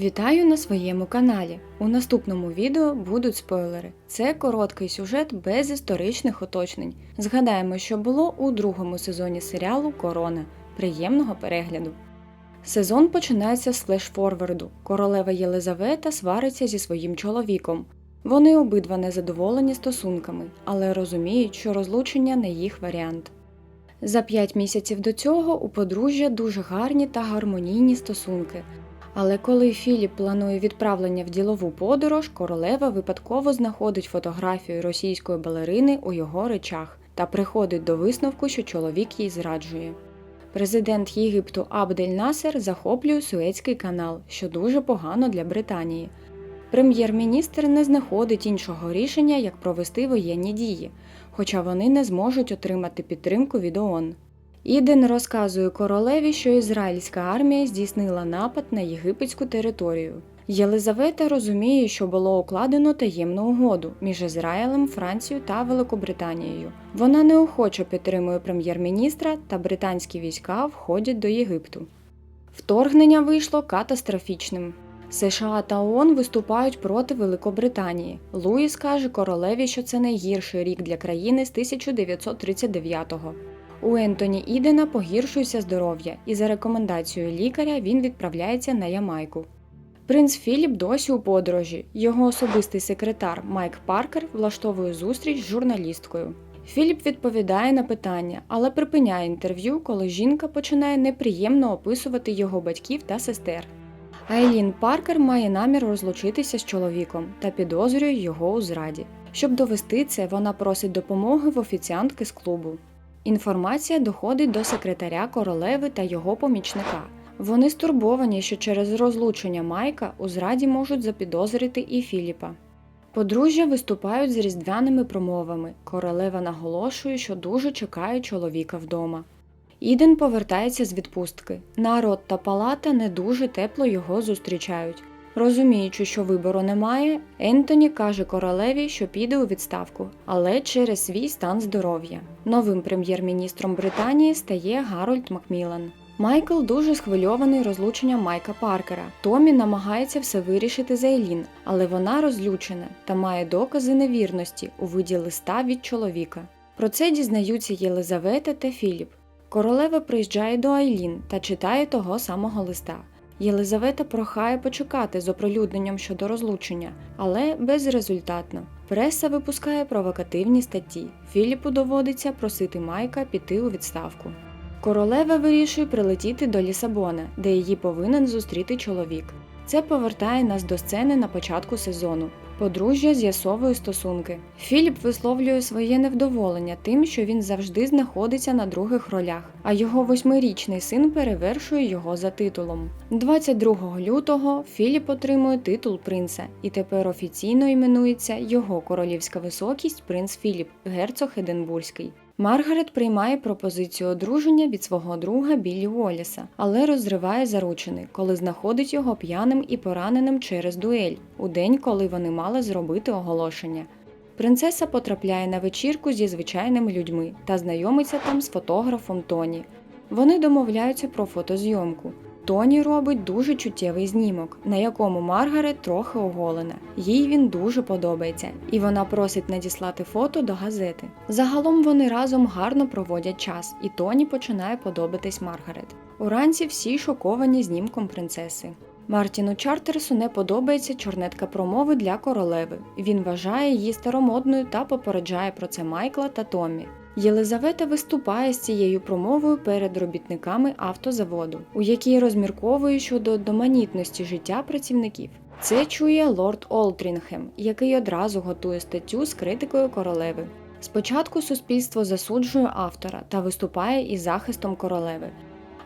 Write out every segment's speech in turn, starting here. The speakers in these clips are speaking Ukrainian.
Вітаю на своєму каналі. У наступному відео будуть спойлери. Це короткий сюжет без історичних уточнень. Згадаємо, що було у другому сезоні серіалу Корона. Приємного перегляду. Сезон починається з флешфорварду. Королева Єлизавета свариться зі своїм чоловіком. Вони обидва незадоволені стосунками, але розуміють, що розлучення не їх варіант. За п'ять місяців до цього у подружжя дуже гарні та гармонійні стосунки. Але коли Філіп планує відправлення в ділову подорож, королева випадково знаходить фотографію російської балерини у його речах та приходить до висновку, що чоловік їй зраджує. Президент Єгипту Абдель Насер захоплює Суецький канал, що дуже погано для Британії. Прем'єр-міністр не знаходить іншого рішення, як провести воєнні дії, хоча вони не зможуть отримати підтримку від ООН. Іден розказує королеві, що ізраїльська армія здійснила напад на єгипетську територію. Єлизавета розуміє, що було укладено таємну угоду між Ізраїлем, Францією та Великобританією. Вона неохоче підтримує прем'єр-міністра, та британські війська входять до Єгипту. Вторгнення вийшло катастрофічним. США та ООН виступають проти Великобританії. Луїс каже королеві, що це найгірший рік для країни з 1939-го. У Ентоні Ідена погіршується здоров'я, і за рекомендацією лікаря він відправляється на Ямайку. Принц Філіп досі у подорожі. Його особистий секретар Майк Паркер влаштовує зустріч з журналісткою. Філіп відповідає на питання, але припиняє інтерв'ю, коли жінка починає неприємно описувати його батьків та сестер. Айлін Паркер має намір розлучитися з чоловіком та підозрює його у зраді. Щоб довести це, вона просить допомоги в офіціантки з клубу. Інформація доходить до секретаря королеви та його помічника. Вони стурбовані, що через розлучення Майка у зраді можуть запідозрити і Філіпа. Подружжя виступають з різдвяними промовами. Королева наголошує, що дуже чекає чоловіка вдома. Іден повертається з відпустки. Народ та палата не дуже тепло його зустрічають. Розуміючи, що вибору немає, Ентоні каже королеві, що піде у відставку, але через свій стан здоров'я. Новим прем'єр-міністром Британії стає Гарольд Макмілан. Майкл дуже схвильований розлученням Майка Паркера. Томі намагається все вирішити за Елін, але вона розлючена та має докази невірності у виді листа від чоловіка. Про це дізнаються Єлизавета та Філіп. Королева приїжджає до Айлін та читає того самого листа. Єлизавета прохає почекати з оприлюдненням щодо розлучення, але безрезультатно. Преса випускає провокативні статті. Філіпу доводиться просити Майка піти у відставку. Королева вирішує прилетіти до Лісабона, де її повинен зустріти чоловік. Це повертає нас до сцени на початку сезону. Подружжя з'ясовує стосунки. Філіп висловлює своє невдоволення тим, що він завжди знаходиться на других ролях, а його восьмирічний син перевершує його за титулом. 22 лютого Філіп отримує титул принца і тепер офіційно іменується його королівська високість принц Філіп, герцог Единбурзький. Маргарет приймає пропозицію одруження від свого друга Біллі Уолліса, але розриває заручини, коли знаходить його п'яним і пораненим через дуель, у день, коли вони мали зробити оголошення. Принцеса потрапляє на вечірку зі звичайними людьми та знайомиться там з фотографом Тоні. Вони домовляються про фотозйомку. Тоні робить дуже чуттєвий знімок, на якому Маргарет трохи оголена. Їй він дуже подобається, і вона просить надіслати фото до газети. Загалом вони разом гарно проводять час, і Тоні починає подобатись Маргарет. Уранці всі шоковані знімком принцеси. Мартіну Чартерсу не подобається чорнетка промови для королеви. Він вважає її старомодною та попереджає про це Майкла та Томмі. Єлизавета виступає з цією промовою перед робітниками автозаводу, у якій розмірковує щодо одноманітності життя працівників. Це чує лорд Олтрінгем, який одразу готує статтю з критикою королеви. Спочатку суспільство засуджує автора та виступає із захистом королеви.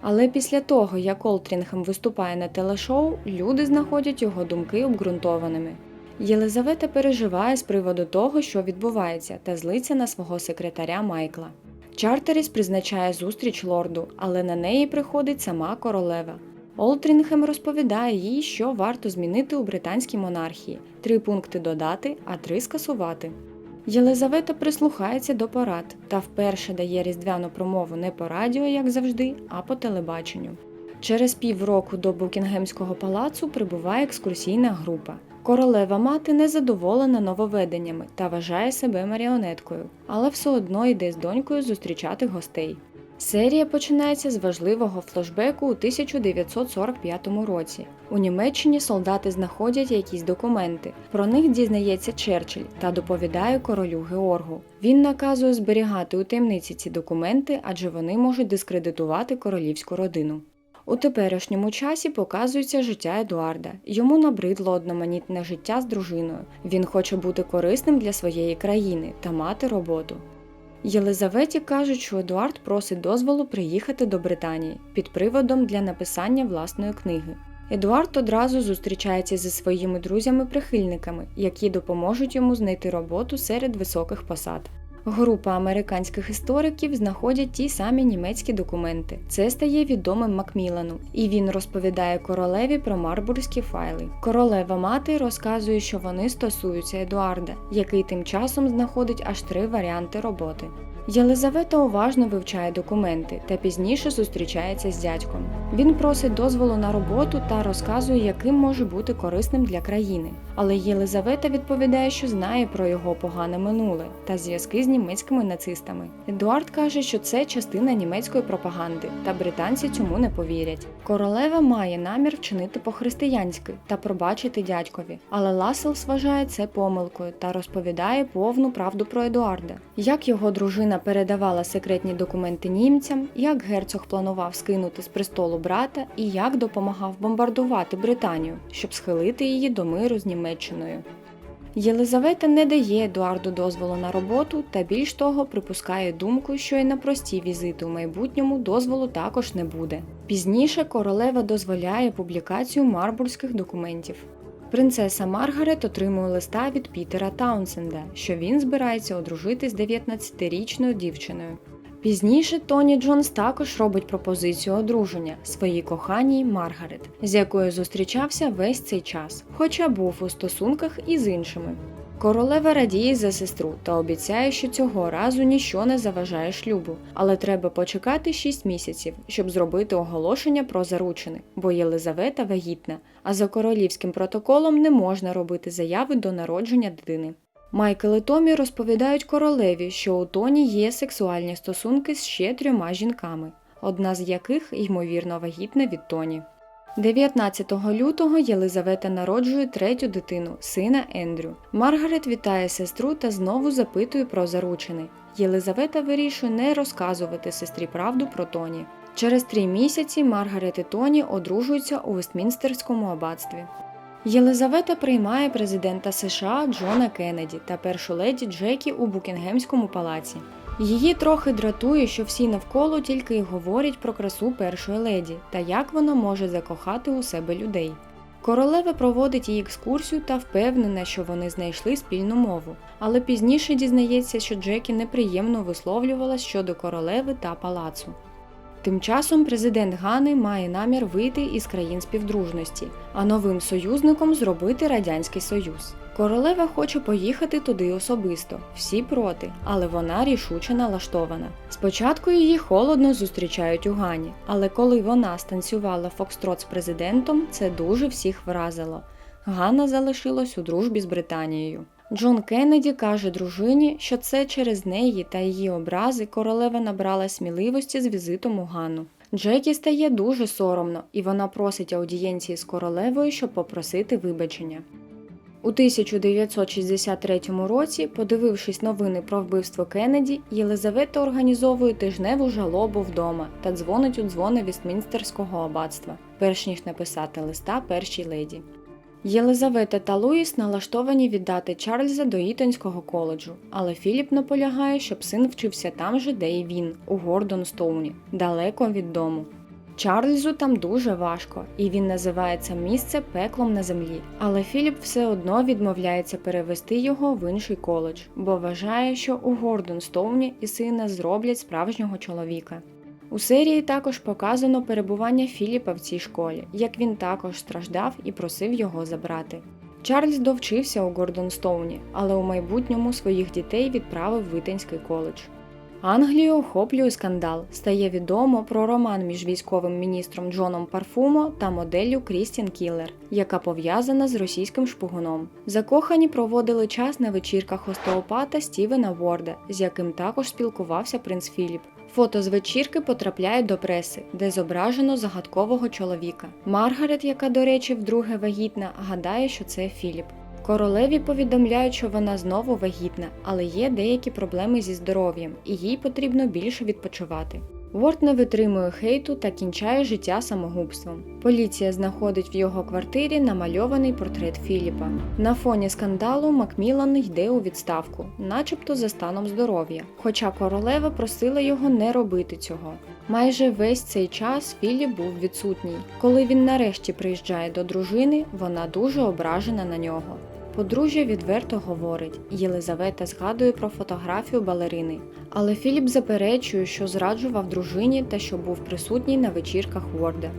Але після того, як Олтрінгем виступає на телешоу, люди знаходять його думки обґрунтованими. Єлизавета переживає з приводу того, що відбувається, та злиться на свого секретаря Майкла. Чартеріс призначає зустріч лорду, але на неї приходить сама королева. Олтрінгем розповідає їй, що варто змінити у британській монархії: три пункти додати, а три скасувати. Єлизавета прислухається до порад та вперше дає різдвяну промову не по радіо, як завжди, а по телебаченню. Через півроку до Букінгемського палацу прибуває екскурсійна група. Королева мати незадоволена нововведеннями та вважає себе маріонеткою, але все одно йде з донькою зустрічати гостей. Серія починається з важливого флешбеку у 1945 році. У Німеччині солдати знаходять якісь документи. Про них дізнається Черчилль та доповідає королю Георгу. Він наказує зберігати у таємниці ці документи, адже вони можуть дискредитувати королівську родину. У теперішньому часі показується життя Едуарда. Йому набридло одноманітне життя з дружиною. Він хоче бути корисним для своєї країни та мати роботу. Єлизаветі кажуть, що Едуард просить дозволу приїхати до Британії під приводом для написання власної книги. Едуард одразу зустрічається зі своїми друзями-прихильниками, які допоможуть йому знайти роботу серед високих посад. Група американських істориків знаходять ті самі німецькі документи. Це стає відомим Макмілану, і він розповідає королеві про марбурзькі файли. Королева мати розказує, що вони стосуються Едуарда, який тим часом знаходить аж три варіанти роботи. Єлизавета уважно вивчає документи та пізніше зустрічається з дядьком. Він просить дозволу на роботу та розказує, яким може бути корисним для країни. Але Єлизавета відповідає, що знає про його погане минуле та зв'язки з німецькими нацистами. Едуард каже, що це частина німецької пропаганди, та британці цьому не повірять. Королева має намір вчинити по-християнськи та пробачити дядькові, але Ласелс вважає це помилкою та розповідає повну правду про Едуарда. Як його дружина передавала секретні документи німцям, як герцог планував скинути з престолу брата і як допомагав бомбардувати Британію, щоб схилити її до миру з Німеччиною. Єлизавета не дає Едуарду дозволу на роботу та більш того припускає думку, що і на прості візити у майбутньому дозволу також не буде. Пізніше королева дозволяє публікацію марбурзьких документів. Принцеса Маргарет отримує листа від Пітера Таунсенда, що він збирається одружити з 19-річною дівчиною. Пізніше Тоні Джонс також робить пропозицію одруження своїй коханій Маргарет, з якою зустрічався весь цей час, хоча був у стосунках із іншими. Королева радіє за сестру та обіцяє, що цього разу ніщо не заважає шлюбу, але треба почекати 6 місяців, щоб зробити оголошення про заручини, бо Єлизавета вагітна, а за королівським протоколом не можна робити заяви до народження дитини. Майкл і Томі розповідають королеві, що у Тоні є сексуальні стосунки з ще трьома жінками, одна з яких, ймовірно, вагітна від Тоні. 19 лютого Єлизавета народжує третю дитину, сина Ендрю. Маргарет вітає сестру та знову запитує про заручини. Єлизавета вирішує не розказувати сестрі правду про Тоні. Через три місяці Маргарет і Тоні одружуються у Вестмінстерському аббатстві. Єлизавета приймає президента США Джона Кеннеді та першу леді Джекі у Букінгемському палаці. Її трохи дратує, що всі навколо тільки й говорять про красу першої леді та як вона може закохати у себе людей. Королева проводить їй екскурсію та впевнена, що вони знайшли спільну мову, але пізніше дізнається, що Джекі неприємно висловлювалась щодо королеви та палацу. Тим часом президент Гани має намір вийти із країн співдружності, а новим союзником зробити Радянський Союз. Королева хоче поїхати туди особисто, всі проти, але вона рішуче налаштована. Спочатку її холодно зустрічають у Гані, але коли вона станцювала Фокстрот з президентом, це дуже всіх вразило. Ганна залишилась у дружбі з Британією. Джон Кеннеді каже дружині, що це через неї та її образи королева набрала сміливості з візитом у Ганну. Джекі стає дуже соромно, і вона просить аудієнції з королевою, щоб попросити вибачення. У 1963 році, подивившись новини про вбивство Кеннеді, Єлизавета організовує тижневу жалобу вдома та дзвонить у дзвони Вестмінстерського аббатства, перш ніж написати листа першій леді. Єлизавета та Луїс налаштовані віддати Чарльза до Ітонського коледжу, але Філіп наполягає, щоб син вчився там же, де і він, у Гордонстоуні, далеко від дому. Чарльзу там дуже важко, і він називає це місце пеклом на землі. Але Філіп все одно відмовляється перевести його в інший коледж, бо вважає, що у Гордонстоуні і сина зроблять справжнього чоловіка. У серії також показано перебування Філіпа в цій школі, як він також страждав і просив його забрати. Чарльз довчився у Гордонстоуні, але у майбутньому своїх дітей відправив в Витинський коледж. Англію охоплює скандал. Стає відомо про роман між військовим міністром Джоном Парфумо та моделлю Крістін Кіллер, яка пов'язана з російським шпигуном. Закохані проводили час на вечірках остеопата Стівена Ворда, з яким також спілкувався принц Філіп. Фото з вечірки потрапляють до преси, де зображено загадкового чоловіка. Маргарет, яка, до речі, вдруге вагітна, гадає, що це Філіп. Королеві повідомляють, що вона знову вагітна, але є деякі проблеми зі здоров'ям, і їй потрібно більше відпочивати. Ворд не витримує хейту та кінчає життя самогубством. Поліція знаходить в його квартирі намальований портрет Філіпа. На фоні скандалу Макмілан йде у відставку, начебто за станом здоров'я. Хоча королева просила його не робити цього. Майже весь цей час Філіп був відсутній. Коли він нарешті приїжджає до дружини, вона дуже ображена на нього. Подружжя відверто говорить, Єлизавета згадує про фотографію балерини, але Філіп заперечує, що зраджував дружині та що був присутній на вечірках Ворда.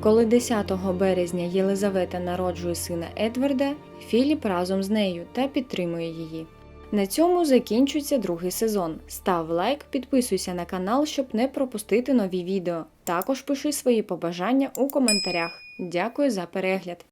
Коли 10 березня Єлизавета народжує сина Едварда, Філіп разом з нею та підтримує її. На цьому закінчується другий сезон. Став лайк, підписуйся на канал, щоб не пропустити нові відео. Також пиши свої побажання у коментарях. Дякую за перегляд!